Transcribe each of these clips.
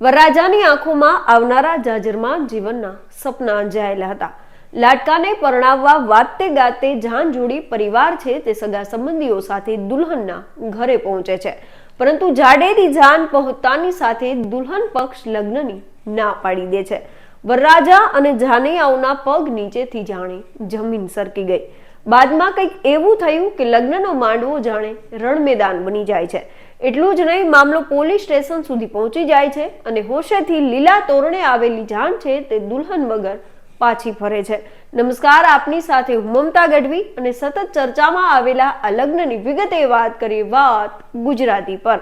વરરાજાની આંખોમાં આવનારા જાજરમાં જીવનના સપના અંજાયેલા હતા. લાટકાને પરણાવવા વાતે ગાતે જાન જોડી પરિવાર છે તે સગા સંબંધીઓ સાથે દુલ્હનના ઘરે પહોંચે છે. પરંતુ જાડેરી જાન પહોંચતાની સાથે દુલ્હન પક્ષ લગ્નની ના પાડી દે છે. વરરાજા અને જાનૈયાઓના પગ નીચેથી જાણે જમીન સરકી ગઈ. બાદમાં કંઈક એવું થયું કે લગ્નનો માંડવો જાણે રણમેદાન બની જાય છે. એટલું જ નહીં, મામલો પોલીસ સ્ટેશન સુધી પહોંચી જાય છે અને હોશેથી લીલા તોરણે આવેલી જાણ છે તે દુલ્હન વગર પાછી ફરે છે. નમસ્કાર, આપની સાથે હું મમતા ગઢવી અને સતત ચર્ચામાં આવેલા આ લગ્નની વિગતે વાત કરીએ વાત ગુજરાતી પર.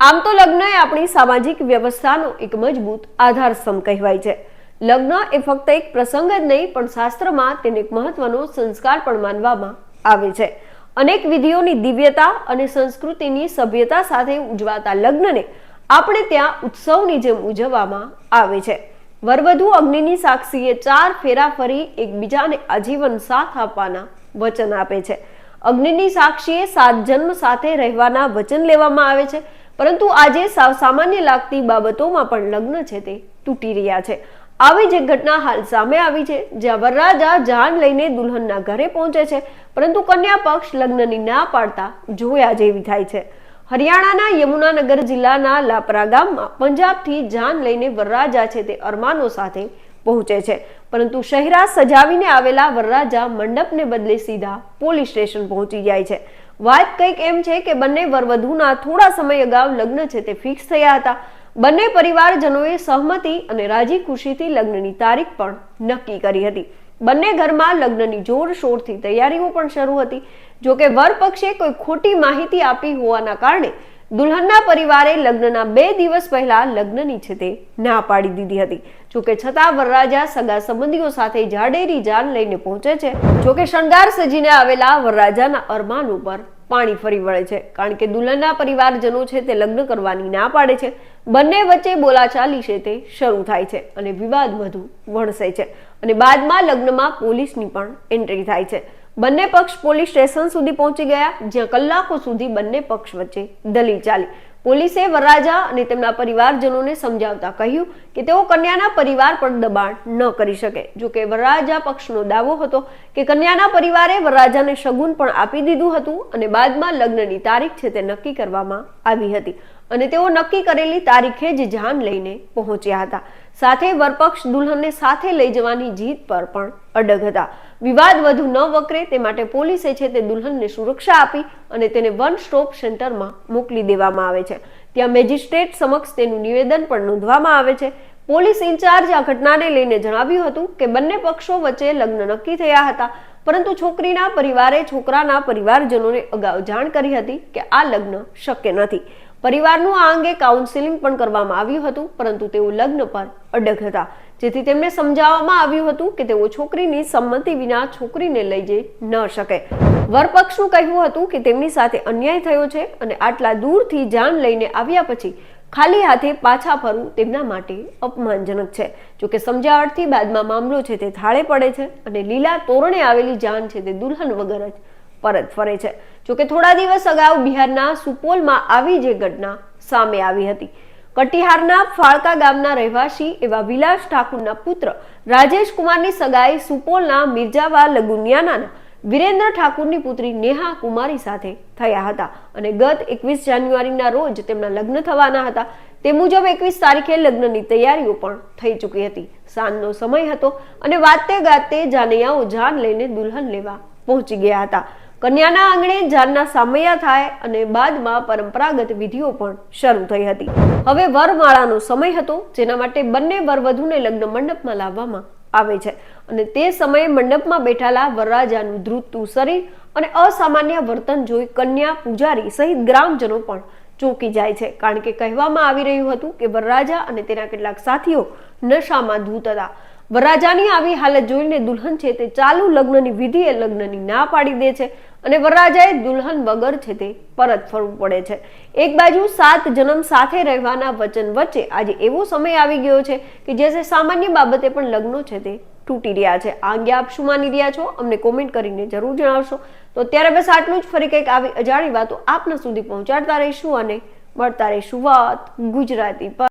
આમ તો લગ્ન એ આપણી સામાજિક વ્યવસ્થાનો એક મજબૂત આધારસ્તંભ કહેવાય છે. લગ્ન એ ફક્ત એક પ્રસંગ જ નહીં, પણ શાસ્ત્રમાં તેને એક મહત્વનો સંસ્કાર પણ માનવામાં આવે છે. અનેક વિધિઓની દિવ્યતા અને સંસ્કૃતિની સભ્યતા સાથે ઉજવાતા લગ્નને આપણે ત્યાં ઉત્સવની જેમ ઉજવવામાં આવે છે. વરવધુ અગ્નિની સાક્ષીએ ચાર ફેરા ફરી એકબીજાને આજીવન સાથ આપવાના વચન આપે છે. અગ્નિની સાક્ષીએ સાત જન્મ સાથે રહેવાના વચન લેવામાં આવે છે. પરંતુ આજે સાવ સામાન્ય લાગતી બાબતોમાં પણ લગ્ન છે તે તૂટી રહ્યા છે. આવી જ એક ઘટના હાલ સામે આવી છે, જ્યાં વરરાજા જાન લઈને દુલ્હનના ઘરે પહોંચે છે, પરંતુ કન્યા પક્ષ લગ્નની ના પાડતા જોયા જેવી થાય છે. હરિયાણાના યમુનાનગર જિલ્લાના લાપરા ગામમાં પંજાબથી જાન લઈને વરરાજા છે તે અરમાનો સાથે પહોંચે છે, પરંતુ શહેરા સજાવીને આવેલા વરરાજા મંડપને બદલે સીધા પોલીસ સ્ટેશન પહોંચી જાય છે. વાત કંઈક એમ છે કે બંને વરવધુના થોડા સમય અગાઉ લગ્ન છે તે ફિક્સ થયા હતા બંને પરિવારજનોએ સહમતી અને રાજી ખુશીથી લગ્નની તારીખ પણ નક્કી કરી હતી. બંને ઘરમાં લગ્નની જોરશોરથી તૈયારીઓ પણ શરૂ હતી. જોકે વર પક્ષે કોઈ ખોટી માહિતી આપી હોવાના કારણે દુલ્હનના પરિવારે લગ્નના બે દિવસ પહેલા લગ્નની છે તે ના પાડી દીધી હતી. જોકે છતાં વરરાજા સગા સંબંધીઓ સાથે જાડેરી જાન લઈને પહોંચે છે. જોકે શણગાર સજીને આવેલા વરરાજાના અરમાન ઉપર પાણી ફરી વળે છે. કારણ કે દુલ્હનના પરિવારજનો છે તે લગ્ન કરવાની ના પાડે છે. બંને વચ્ચે બોલાચાલી છે તે શરૂ થાય છે અને વિવાદ વધુ વણસે છે. અને બાદમાં લગ્નમાં પોલીસની પણ એન્ટ્રી થાય છે. બંને પક્ષ પોલીસ સ્ટેશન સુધી પહોંચી ગયા, જ્યાં કલાકો સુધી બંને પક્ષ વચ્ચે દલીલ ચાલી. પોલીસે વરરાજા અને તેમના પરિવારજનોને સમજાવતા કહ્યું કે તેઓ કન્યાના પરિવાર પર દબાણ ન કરી શકે. જો કે વરરાજા પક્ષનો દાવો હતો કે કન્યાના પરિવારે વરરાજાને શગુન પણ આપી દીધું હતું અને બાદમાં લગ્નની તારીખ છે તે નક્કી કરવામાં આવી હતી. અને તેઓ નક્કી કરેલી તારીખે જ જાન લઈને પહોંચ્યા હતા. સાથે વરપક્ષ દુલ્હનને સાથે લઈ જવાની જીત પર પણ અડગ હતા. વિવાદ વધુ ન વકરે તે માટે પોલીસે છે તે દુલ્હનને સુરક્ષા આપી અને તેને વન સ્ટોપ સેન્ટરમાં મોકલી દેવામાં આવે છે. ત્યાં મેજિસ્ટ્રેટ સમક્ષ તેનું નિવેદન પણ નોંધવામાં આવે છે. પોલીસ ઇન્ચાર્જ આ ઘટનાને લઈને જણાવ્યું હતું કે બંને પક્ષો વચ્ચે લગ્ન નક્કી થયા હતા, પરંતુ છોકરીના પરિવારે છોકરાના પરિવારજનોને અગાઉ જાણ કરી હતી કે આ લગ્ન શક્ય નથી. પરિવારનું આ અંગે કાઉન્સિલિંગ પણ કરવામાં આવ્યું હતું, પરંતુ તેઓ લગ્ન પર અડગ હતા. જેથી તેમને સમજાવવામાં આવ્યું હતું કે તેઓ છોકરીની સંમતિ વિના છોકરીને લઈ જઈ ન શકે. વરપક્ષનું કહેવું હતું કે તેમની સાથે અન્યાય થયો છે અને આટલા દૂરથી જાન લઈને આવ્યા પછી ખાલી હાથે પાછા ફરવું તેમના માટે અપમાનજનક છે. જોકે સમજાવટથી બાદમાં મામલો છે તે થાળે પડે છે અને લીલા તોરણે આવેલી જાન છે તે દુલ્હન વગર જ પરત ફરે છે. જોકે થોડા દિવસ અગાઉ બિહારના સુપોલમાં આવી જે ઘટના સામે આવી હતી. કટિહારના ફાળકા ગામના રહેવાસી એવા વિલાસ ઠાકુરના પુત્ર રાજેશ કુમારની સગાઈ સુપોલના મિર્જાવા લગુનિયાના વિરેન્દ્ર ઠાકુરની પુત્રી નેહા કુમારી સાથે થયા હતા અને ગત એકવીસ જાન્યુઆરીના રોજ તેમના લગ્ન થવાના હતા. તે મુજબ એકવીસ તારીખે લગ્નની તૈયારીઓ પણ થઈ ચૂકી હતી. સાંજનો સમય હતો અને વાતે ગાતે જાનૈયાઓ જાન લઈને દુલ્હન લેવા પહોંચી ગયા હતા. કન્યાના આંગણે જાનના સામૈયા થાય અને બાદમાં પરંપરાગત વિધિઓ પણ શરૂ થઈ હતી. હવે વરમાળાનો સમય હતો, જેના માટે બંને વરવધુને લગ્ન મંડપમાં લાવવામાં આવે છે. અને તે સમયે મંડપમાં બેઠેલા વરરાજાનું ધ્રુતું શરીર અને અસામાન્ય વર્તન જોઈ કન્યા પૂજારી સહિત ગ્રામજનો પણ ચોંકી જાય છે. કારણ કે કહેવામાં આવી રહ્યું હતું કે વરરાજા અને તેના કેટલાક સાથીઓ નશામાં ધૂત હતા. વરરાજાની આવી હાલત જોઈને દુલ્હન છે તે ચાલુ લગ્નની વિધિએ લગ્નની ના પાડી દે છે અને વરરાજાએ દુલ્હન વગર છે તે પરત ફરવું પડે છે. એક બાજુ સાત જન્મ સાથે રહેવાના વચન વચ્ચે આજે એવો સમય આવી ગયો છે કે જે સામાન્ય બાબતે પણ લગ્નો છે તે તૂટી રહ્યા છે. આ અંગે આપ શું માની રહ્યા છો? અમને કોમેન્ટ કરીને જરૂર જણાવશો. તો અત્યારે બસ આટલું જ. ફરી કંઈક આવી અજાણી વાતો આપના સુધી પહોંચાડતા રહીશું અને મળતા રહીશું વાત ગુજરાતી પર.